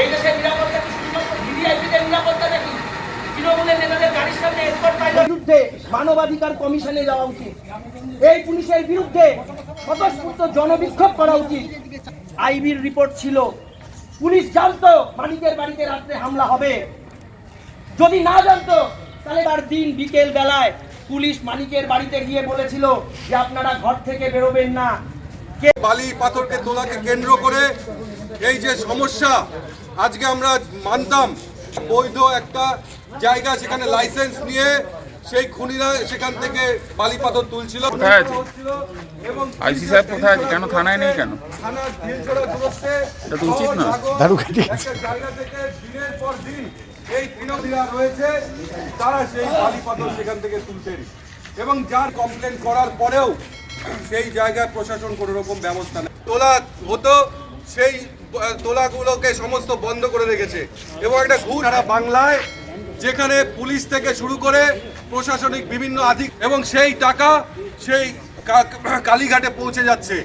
এই দেশের নিরাপত্তা কি শুধুমাত্র নিরাপত্তা বিরুদ্ধে মানবাধিকার কমিশনে যাওয়া উচিত। এই পুলিশের বিরুদ্ধে স্বতঃস্ফূর্ত জনবিক্ষোভ করা উচিত। আইবির রিপোর্ট ছিল, পুলিশ জানতো মালিকের বাড়িতে রাত্রে হামলা হবে। যদি না জানতো, তাহলে এবার দিন বিকেল বেলায় পুলিশ মালিকের বাড়িতে গিয়ে বলেছিল যে আপনারা ঘর থেকে বেরোবেন না। বালি পাথরকে তোলাকে কেন্দ্র করে এই যে সমস্যা আজকে আমরা মানতাম বৈধ একটা জায়গা সেখানে লাইসেন্স নিয়ে সেই খুনিরা সেখান থেকে বালি পাথর তুলছিল। কোথায় আছে? এবং আইসি সাহেব কোথায় আছে? কেন থানায় নেই কেন? থানার এটা তো উচিত না। দারুকাঠি একটা জায়গা থেকে দিনের পর দিন এই তৃণমূলীরা রয়েছে তারা সেই বালি পাথর সেখান থেকে তুলতেন এবং যার কমপ্লেন করার পরেও সেই জায়গায় প্রশাসন কোনো রকম ব্যবস্থা নেই। তোলা হতো, সেই তোলাগুলোকে সমস্ত বন্ধ করে রেখেছে। এবং একটা ঘুর সারা বাংলায়, যেখানে পুলিশ থেকে শুরু করে প্রশাসনিক বিভিন্ন আধিক এবং সেই টাকা সেই কালীঘাটে পৌঁছে যাচ্ছে।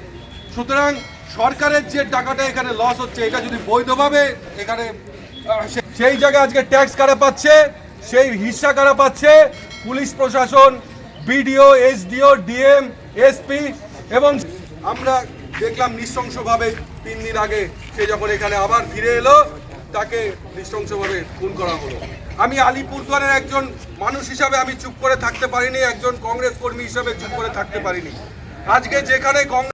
সুতরাং সরকারের যে টাকাটা এখানে লস হচ্ছে, এটা যদি বৈধভাবে এখানে সেই জায়গায় আজকে ট্যাক্স কারা পাচ্ছে, সেই হিস্সা কারা পাচ্ছে? পুলিশ প্রশাসন বিডিও এসডিও ডিএম এসপি এবং আমরা দেখলাম নৃশংসভাবে তিন দিন আগে সে যখন এখানে আবার ফিরে এলো, তাকে নৃশংসভাবে খুন করা হলো। আমি আলিপুরদুয়ারের একজন মানুষ হিসাবে আমি চুপ করে থাকতে পারিনি, একজন কংগ্রেস কর্মী হিসাবে চুপ করে থাকতে পারিনি। আজকে যেখানে কংগ্রেস